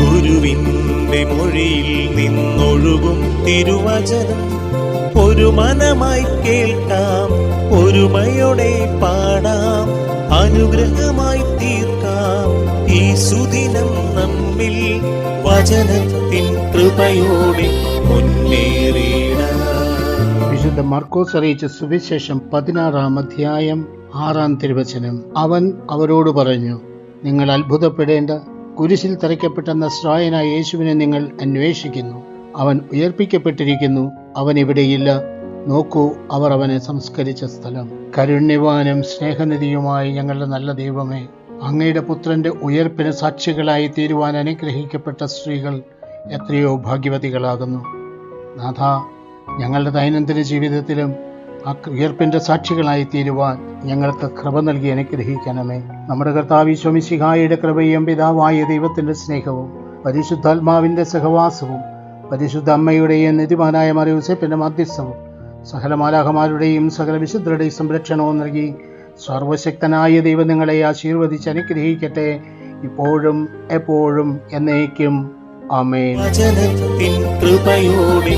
ഗുരുവിന്റെ മൊഴിയിൽ നിന്നൊഴുകും തിരുവചനം. ഒരു മനമായി കേൾക്കാം ഒരുമയോടെ പാടാം അനുഗ്രഹമായി തീർക്കാം. ഈ സുദിനം നമ്മിൽ വചനത്തിൻ കൃപയോടെ വിശുദ്ധ മർക്കോസ് അറിയിച്ച സുവിശേഷം പതിനാറാം അധ്യായം ആറാം തിരുവചനം. അവൻ അവരോട് പറഞ്ഞു നിങ്ങൾ അത്ഭുതപ്പെടേണ്ട കുരിശിൽ തറയ്ക്കപ്പെട്ട നസ്രായനായ യേശുവിനെ നിങ്ങൾ അന്വേഷിക്കുന്നു. അവൻ ഉയർപ്പിക്കപ്പെട്ടിരിക്കുന്നു. അവൻ ഇവിടെയില്ല. നോക്കൂ അവർ അവനെ സംസ്കരിച്ച സ്ഥലം. കരുണ്യവാനും സ്നേഹനിധിയുമായ ഞങ്ങളുടെ നല്ല ദൈവമേ അങ്ങയുടെ പുത്രന്റെ ഉയർപ്പിന് സാക്ഷികളായി തീരുവാൻ അനുഗ്രഹിക്കപ്പെട്ട സ്ത്രീകൾ എത്രയോ ഭാഗ്യവതികളാകുന്നു. നാഥ ഞങ്ങളുടെ ദൈനംദിന ജീവിതത്തിലും ഉയർപ്പിന്റെ സാക്ഷികളായി തീരുവാൻ ഞങ്ങൾക്ക് കൃപ നൽകി അനുഗ്രഹിക്കണമേ. നമ്മുടെ കർത്താവ് ശോമിശിഹായുടെ കൃപയും പിതാവായ ദൈവത്തിന്റെ സ്നേഹവും പരിശുദ്ധാത്മാവിന്റെ സഹവാസവും പരിശുദ്ധ അമ്മയുടെയും നിധിമാനായ മറിയൂസപ്പിന്റെ മധ്യസ്ഥവും സകല മാലാഹമാരുടെയും സകല വിശുദ്ധരുടെയും സംരക്ഷണവും നൽകി സർവശക്തനായ ദൈവം നിങ്ങളെ ആശീർവദിച്ച് അനുഗ്രഹിക്കട്ടെ. ഇപ്പോഴും എപ്പോഴും എന്നേക്കും. വചനത്തിൻ കൃപയോടെ